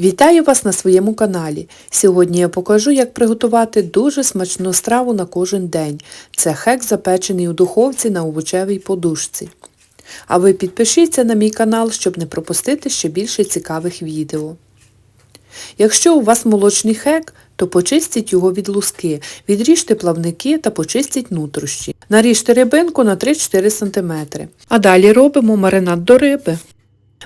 Вітаю вас на своєму каналі. Сьогодні я покажу, як приготувати дуже смачну страву на кожен день. Це хек запечений у духовці на овочевій подушці. А ви підпишіться на мій канал, щоб не пропустити ще більше цікавих відео. Якщо у вас молочний хек, то почистіть його від луски, відріжте плавники та почистіть нутрощі. Наріжте рибинку на 3-4 см. А далі робимо маринад до риби.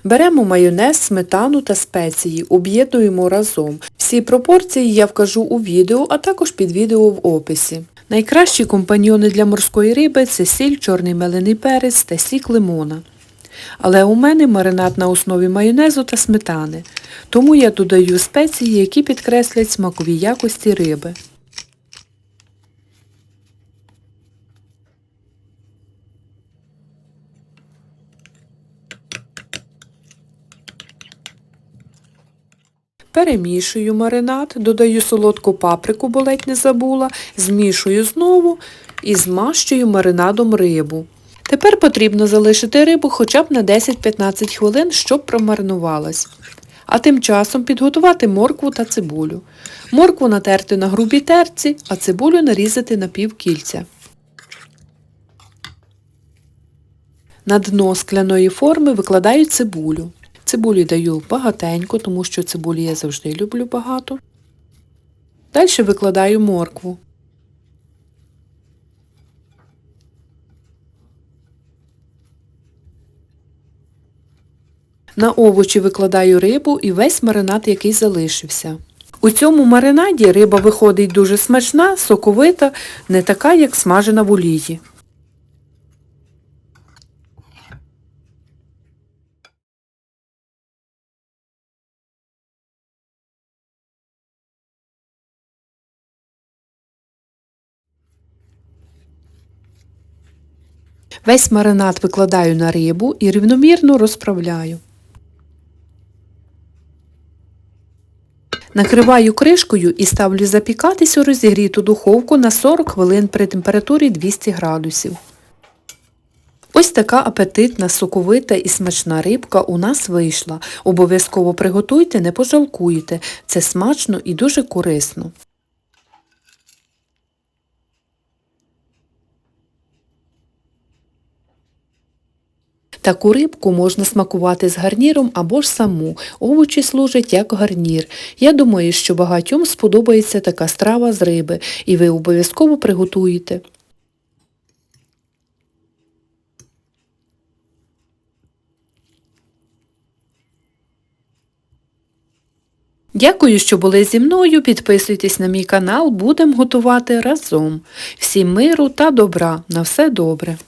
Беремо майонез, сметану та спеції, об'єднуємо разом. Всі пропорції я вкажу у відео, а також під відео в описі. Найкращі компаньйони для морської риби це сіль, чорний мелений перець та сік лимона. Але у мене маринад на основі майонезу та сметани, тому я додаю спеції, які підкреслять смакові якості риби. Перемішую маринад, додаю солодку паприку, бо ледь не забула, змішую знову і змащую маринадом рибу. Тепер потрібно залишити рибу хоча б на 10-15 хвилин, щоб промаринувалась. А тим часом підготувати моркву та цибулю. Моркву натерти на грубій терці, а цибулю нарізати на півкільця. На дно скляної форми викладаю цибулю. Цибулі даю багатенько, тому що цибулі я завжди люблю багато. Далі викладаю моркву. На овочі викладаю рибу і весь маринад, який залишився. У цьому маринаді риба виходить дуже смачна, соковита, не така, як смажена в олії. Весь маринад викладаю на рибу і рівномірно розправляю. Накриваю кришкою і ставлю запікатись у розігріту духовку на 40 хвилин при температурі 200 градусів. Ось така апетитна, соковита і смачна рибка у нас вийшла. Обов'язково приготуйте, не пожалкуєте. Це смачно і дуже корисно. Таку рибку можна смакувати з гарніром або ж саму. Овочі служать як гарнір. Я думаю, що багатьом сподобається така страва з риби, і ви обов'язково приготуєте. Дякую, що були зі мною. Підписуйтесь на мій канал, будемо готувати разом. Всім миру та добра. На все добре!